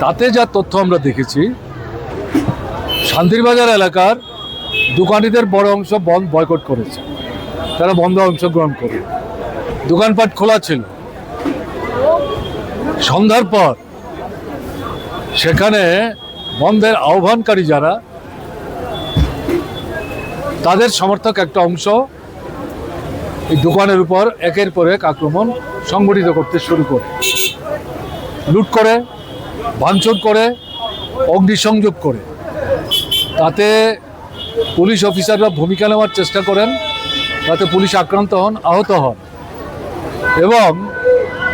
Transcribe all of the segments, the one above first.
তাতে যা তথ্য আমরা দেখেছি, শান্তিরবাজার এলাকার দোকানিদের বড় অংশ বন্ধ বয়কট করেছে। তারা বন্ধ অংশগ্রহণ করে। দোকানপাট খোলা ছিল। সন্ধ্যার পর সেখানে বন্ধের আহ্বানকারী যারা, তাদের সমর্থক একটা অংশ এই দোকানের উপর একের পর এক আক্রমণ সংগঠিত করতে শুরু করে। লুট করে। ভাঙচুর করে, অগ্নিসংযোগ করে। তাতে পুলিশ অফিসাররা ভূমিকা নেওয়ার চেষ্টা করেন, তাতে পুলিশ আক্রান্ত হন, আহত হন। এবং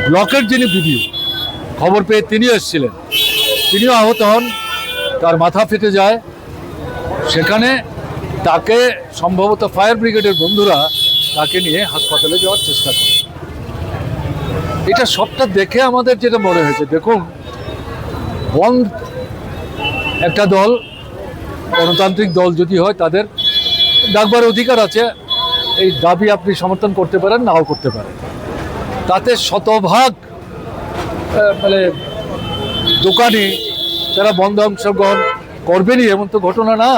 ব্লকের যিনি বিডিও, খবর পেয়ে তিনি এসেছিলেন। তিনিও আহত হন, তার মাথা ফেটে যায়। সেখানে তাকে সম্ভবত ফায়ার ব্রিগেডের বন্ধুরা তাকে নিয়ে হাসপাতালে যাওয়ার চেষ্টা করে এটা সবটা দেখে আমাদের যেটা মনে হয়েছে, দেখুন বন্ধ একটা দল, গণতান্ত্রিক দল যদি হয়, তাদের ডাকবার অধিকার আছে। এই দাবি আপনি সমর্থন করতে পারেন, নাও করতে পারেন। তাতে শতভাগ মানে দোকানি তারা বন্ধ অংশগ্রহণ করবেনই, এমন তো ঘটনা না।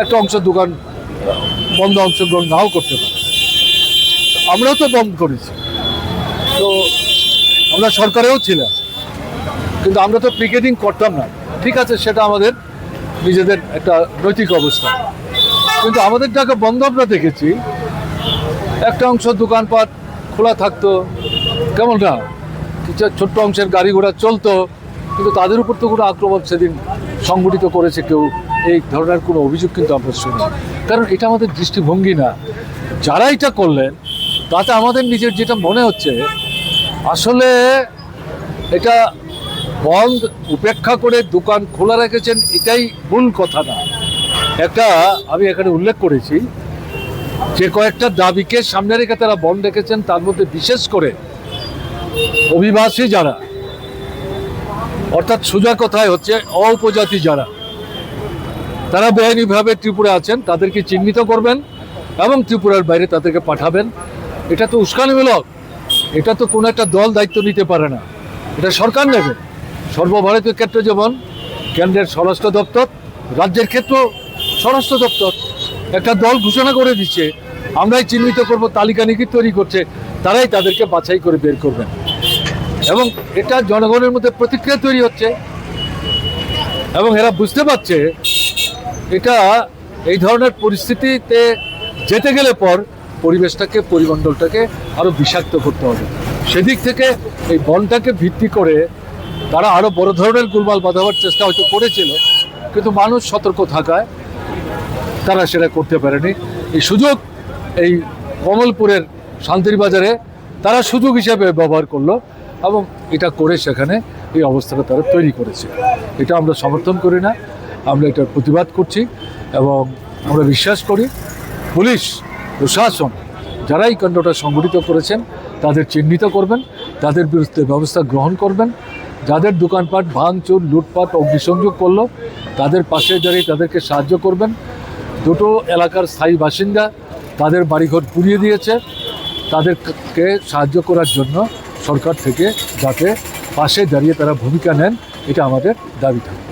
একটা অংশ দোকান বন্ধ অংশগ্রহণ নাও করতে পারে। আমরাও তো বন্ধ করেছি। তো আমরা সরকারেও ছিলাম। কিন্তু আমরা তো পিকেটিং করতাম না। ঠিক আছে, সেটা আমাদের নিজেদের একটা নৈতিক অবস্থা। কিন্তু আমাদের টাকা বন্ধ আমরা দেখেছি, একটা অংশ দোকানপাট খোলা থাকতো, কেমন না? ছোট্ট অংশের গাড়ি ঘোড়া চলতো, কিন্তু তাদের উপর তো কোনো আক্রমণ সেদিন সংগঠিত করেছে কেউ। এই ধরনের কোনো অভিযোগ কিন্তু আমরা শুনি কারণ এটা আমাদের দৃষ্টিভঙ্গি না। যারা এটা করলেন, তাতে আমাদের নিজের যেটা মনে হচ্ছে, আসলে এটা বন্ধ উপেক্ষা করে দোকান খোলা রেখেছেন, এটাই মূল কথা না একটা আমি এখানে উল্লেখ করেছি যে কয়েকটা দাবিকে সামনে রেখে তারা বন্ধ রেখেছেন, তার মধ্যে বিশেষ করে অভিবাসী যারা, অর্থাৎ সোজা কথায় হচ্ছে অউপজাতি যারা, তারা বেআইনিভাবে ত্রিপুরা আছেন, তাদেরকে চিহ্নিত করবেন এবং ত্রিপুরার বাইরে তাদেরকে পাঠাবেন। এটা তো উস্কানিমূলক, এটা তো কোনো একটা দল দায়িত্ব নিতে পারে না। এটা সরকার নেবে। সর্বভারতীয় ক্ষেত্রে যেমন, কেন্দ্রের স্বরাষ্ট্র দপ্তর, রাজ্যের ক্ষেত্রেও স্বরাষ্ট্র দপ্তর, একটা দল ঘোষণা করে দিচ্ছে, আমরাই চিহ্নিত করব, তালিকা নিকি তৈরি করছে, তারাই তাদেরকে বাছাই করে বের করবেন। এবং এটা জনগণের মধ্যে প্রতিক্রিয়া তৈরি হচ্ছে। এবং এরা বুঝতে পারছে, এটা এই ধরনের পরিস্থিতিতে যেতে গেলে পর পরিবেশটাকে, পরিমণ্ডলটাকে আরও বিষাক্ত করতে হবে। সেদিক থেকে এই বনটাকে ভিত্তি করে তারা আরও বড় ধরনের গোলমাল বাঁধাবার চেষ্টা হয়তো করেছিল, কিন্তু মানুষ সতর্ক থাকায় তারা সেটা করতে পারেনি। এই সুযোগ এই কমলপুরের শান্তির বাজারে তারা সুযোগ হিসাবে ব্যবহার করল এবং এটা করে সেখানে এই অবস্থাটা তারা তৈরি করেছে। এটা আমরা সমর্থন করি না, আমরা এটার প্রতিবাদ করছি এবং আমরা বিশ্বাস করি পুলিশ, প্রশাসন যারা এই কাণ্ডটা সংগঠিত করেছেন, তাদের চিহ্নিত করবেন, তাদের বিরুদ্ধে ব্যবস্থা গ্রহণ করবেন যাদের দোকানপাট, ভাঙচুর, লুটপাট, অগ্নিসংযোগ করল, তাদের পাশে দাঁড়িয়ে তাদেরকে সাহায্য করবেন। দুটো এলাকার স্থায়ী বাসিন্দা তাদের বাড়িঘর পুড়িয়ে দিয়েছে। তাদেরকে সাহায্য করার জন্য সরকার থেকে যাতে পাশে দাঁড়িয়ে তারা ভূমিকা নেন, এটা আমাদের দাবি থাকে